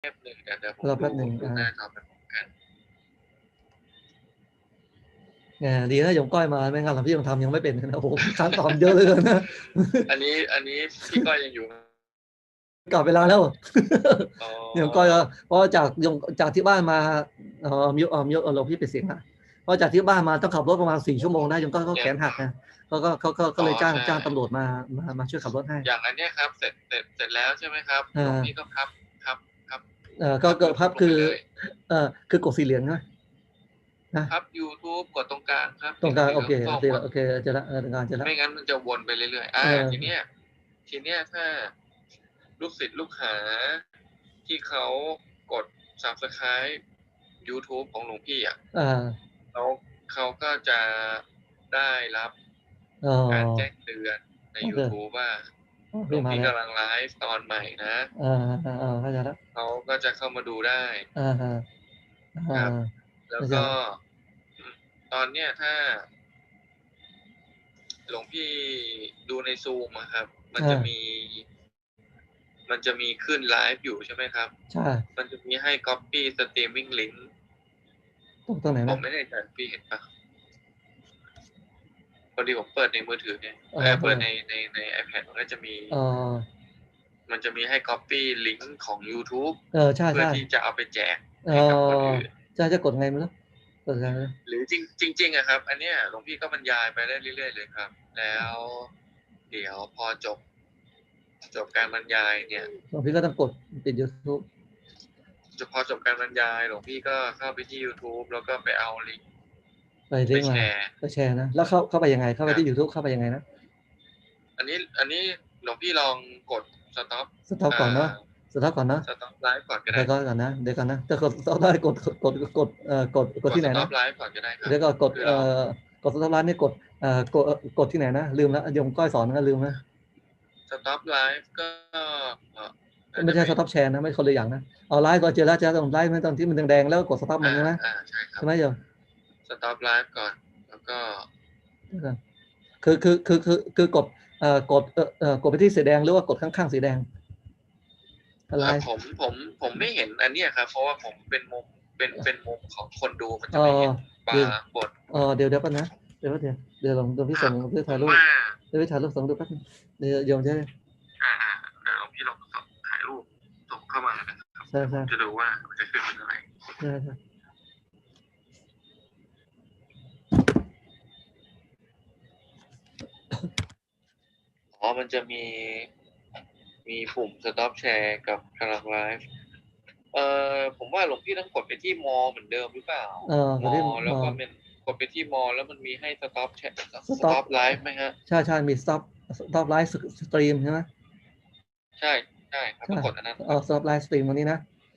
แป๊บหนึ่งเดี๋ยวเดี๋ยวผมรอแป๊บหนึ่งดูอ่า หน้าจอไปพร้อมกันแหมดีนะโยมก้อยมาไม่งั้นเราพี่ยังทำยังไม่เป็นนะโอ้โหขั้นตอนเยอะเลยนะ อันนี้อันนี้พี่ก้อยยังอยู่ไหมกลับเวลาแล้วอ๋อโยมก้อยก็เพราะจากโยมจากที่บ้านมาเอ่อมิวเอ่อมิวเออเราพี่ไปดเสียงอะเพราะจากที่บ้านมาต้องขับรถประมาณสี่ชั่วโมงนะโยมก้อยก็แขนหักนะเขาก็เขาก็ก็เลยจ้างจ้างตำรวจมามามาช่วยขับรถให้ อย่างอันเนี้ยครับ เสร็จเสร็จเสร็จแล้วใช่ไหมครับอ่าหลวงพี่ก็พับ พับพับเออก็ก็พับคือลงไปเลยเออคือกดสีเหลืองใช่ไหมพับ YouTube กดตรงกลางครับตรงกลางโอเคส้มโอเคโอเคเจะละเออตรงกลางเจะละไม่งั้นมันจะวนไปเรื่อยๆอ่าเออทีเนี้ยทีเนี้ยถ้าลูกศิษย์ลูกหาที่เขากด subscribe YouTube ของหลวงพี่อะอ่าเขาเขาก็จะได้รับอ๋อการแจ้งเตือนในโอเค YouTube ว่า หลพี่วงมาพี่แล้วกำลังไลฟ์ตอนใหม่นะอ่าอ่าอ่าเข้าใจละเขาก็จะเข้ามาดูได้อ่าฮะอ่าแล้วเข้าใจก็ ตอนเนี้ยถ้า หลวงพี่ดูในซูมอะครับ มันจะมี มันจะมีขึ้นไลฟ์อยู่ใช่ไหมครับใช่มันจะมีให้ copy streaming link ตรงตรงไหนผนะมไม่แน่ใจพี่เห็นปะ พอดีผมเปิดในมือถือเนี่ยอ๋อเอ่อเปิดในในใน iPad มันก็จะมีเออมันจะมีให้ copy ลิงก์ของ YouTube เออใช่เพื่อใช่ที่จะเอาไปแจกเอให้กับคนออื่นใช่จะกดไงไม่รู้กดไงไม่รู้หรือจริงจริงๆอะครับ อันเนี้ยหลวงพี่ก็บรรยายไปได้เรื่อยๆเลยครับ แล้วเดี๋ยวพอจบ จบการบรรยายเนี่ยหลวงพี่ก็ต้องกดปิด YouTube จะพอจบการบรรยายหลวงพี่ก็เข้าไปที่ YouTube แล้วก็ไปเอาลิงก์ ไปไปเรียกแชมาร์ไปแชร์นะ แล้วเข้าเข้าไปยังไง เข้าไปที่ YouTube เข้าไปยังไงนะ อันนี้อันนี้หลวงพี่ลองกด stop สต็อปก่อนเนาะสต็อปก่อนเนาะสต็อปไลฟ์ก่อนก็ได้เดี๋ยวก่อนก่อนนะเดี๋ยวก่อนนะถ้ากดสต็อปได้กดกดกดเอ่อกดกดที่ไหนสต็อนะปไลฟ์ก่อนก็ได้ครับเดี๋ยวก็กดเอ่อกดสต็อปร้านนี่กดเอ่อกดกดที่ไหนนะลืมแล้วโยมก้อยสอนนะลืมนะสต็อปไลฟ์ก็เอ่อไม่ใช่สต็อปแชร์นะไม่คนละอย่างนะเอาไลฟ์ก็เจอแล้วเจอตรงไลฟ์ไม่ตอนที่มันแดงๆแล้วก็กดสต็อปมันใช่ไหมอ่าใช่ครับใช่ไหมโยม สต็อปไลฟ์ก่อน แล้วก็ คือคือคือคือคือกดเอ่อกดเอ่อเอ่อกดไปที่สีแดงหรือว่ากดข้างๆสีแดงอะไรเอ่อผมผมผมไม่เห็นอันเนี้ยครับ เพราะว่าผมเป็นมุมเป็นเป็นมุมของคนดูมันจะอ๋อไม่เห็นบาเดี๋ยวร์กดเออเดี๋ยวเดี๋ยวก่อนนะเดี๋ยวแป๊บเดี๋ยวเดี๋ยวลองเดี๋ยวพี่ส่งเดี๋ยวถ่ายรูปว่าเดี๋ยวพี่ถ่ายรูปส่งดูแป๊บนึงเดี๋ยวโยมจะได้อ่าอ่าเดี๋ยวพี่ลองส่งถ่ายรูปส่งเข้ามานะครับใช่ใช่จะดูว่ามันจะขึ้นเป็นอะไรใช่ใช่ อ๋อมันจะมีมีปุ่ม stop share กับกำลังไลฟ์เอ่อผมว่าหลวงพี่ต้องกดไปที่มอเหมือนเดิมหรือเปล่าเออมกดที่อแล้วเอก็อเป็นกดไปที่มอ แล้วมันมีให้ stop share Stop stop live ไหมฮะใช่ใช่มี stop stop live stream ใช่ไหมใช่ใช่ครับใช่ต้องกดอันนั้นเออ stop live stream ตรงนี้นะ